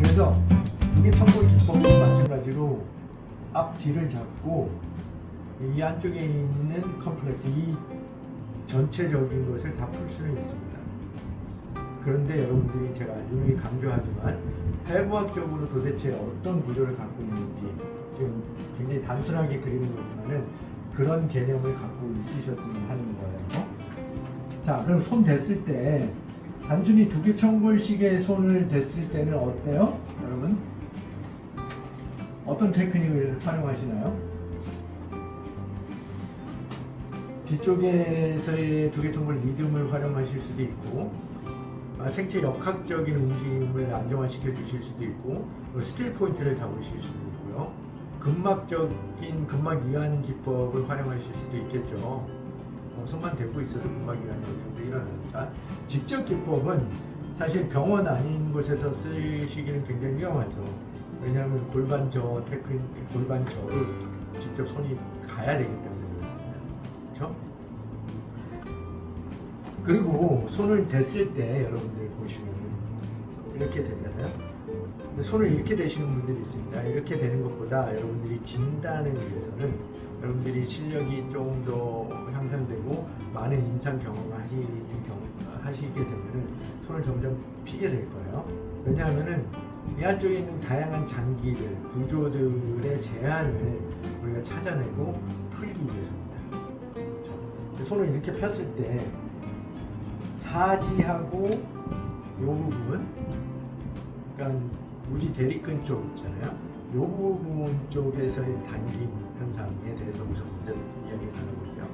그래서 두개 청골 기법도 마찬가지로 앞 뒤를 잡고 이 안쪽에 있는 컴플렉스 이 전체적인 것을 다 풀 수는 있습니다. 그런데 여러분들이 제가 유명히 강조하지만 해부학적으로 도대체 어떤 구조를 갖고 있는지 지금 굉장히 단순하게 그리는 거지만은 그런 개념을 갖고 있으셨으면 하는 거예요. 자, 그럼 손 댔을 때 단순히 두 개 청골식의 손을 댔을 때는 어때요? 여러분? 어떤 테크닉을 활용하시나요? 뒤쪽에서의 두 개 청골 리듬을 활용하실 수도 있고 아, 생체 역학적인 움직임을 안정화시켜 주실 수도 있고 뭐 스틸 포인트를 잡으실 수도 있고요. 근막적인 근막 이완 기법을 활용하실 수도 있겠죠. 있어도 근막 이완이 어느 정도 일어나니까 직접 기법은 사실 병원 아닌 곳에서 쓰시기는 굉장히 위험하죠. 왜냐하면 골반 저 테크닉, 골반 저를 직접 손이 가야 되기 때문에 그렇죠? 그리고 손을 댔을 때 여러분들 보시면 이렇게 되잖아요. 손을 이렇게 대시는 분들이 있습니다. 이렇게 되는 것보다 여러분들이 진단을 위해서는 여러분들이 실력이 조금 더 향상되고 많은 임상 경험을 하시는 경험 하시게 되면은 손을 점점 피게 될 거예요. 왜냐하면은 이 안 쪽에 있는 다양한 장기들, 구조들의 제한을 우리가 찾아내고 풀기 위해서입니다. 그렇죠? 손을 이렇게 폈을 때 사지하고 요 부분, 그러니까 우지 대리근 쪽 있잖아요. 요 부분 쪽에서의 단기 현상에 대해서 우선 먼저 이야기 나눠볼게요.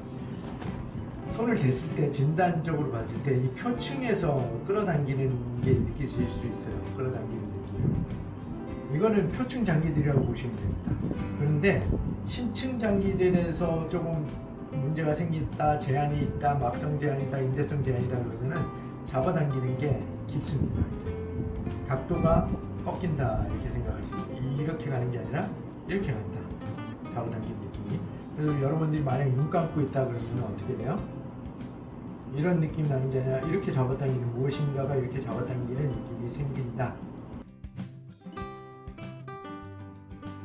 손을 댔을 때 진단적으로 봤을 때 이 표층에서 끌어당기는 게 느끼실 수 있어요. 끌어당기는 느낌. 이거는 표층 장기들이라고 보시면 됩니다. 그런데 신층 장기들에서 조금 문제가 생겼다, 제한이 있다, 막성 제한이 있다, 인대성 제한이다 그러면은 잡아당기는 게 깊습니다. 각도가 꺾인다 이렇게 생각하시고 이렇게 가는 게 아니라 이렇게 간다. 잡아당기는 느낌이. 그래서 여러분들이 만약 눈 감고 있다 그러면 어떻게 돼요? 이런 느낌 나는 게 아니라 이렇게 잡아당기는 무엇인가가 이렇게 잡아당기는 느낌이 생긴다.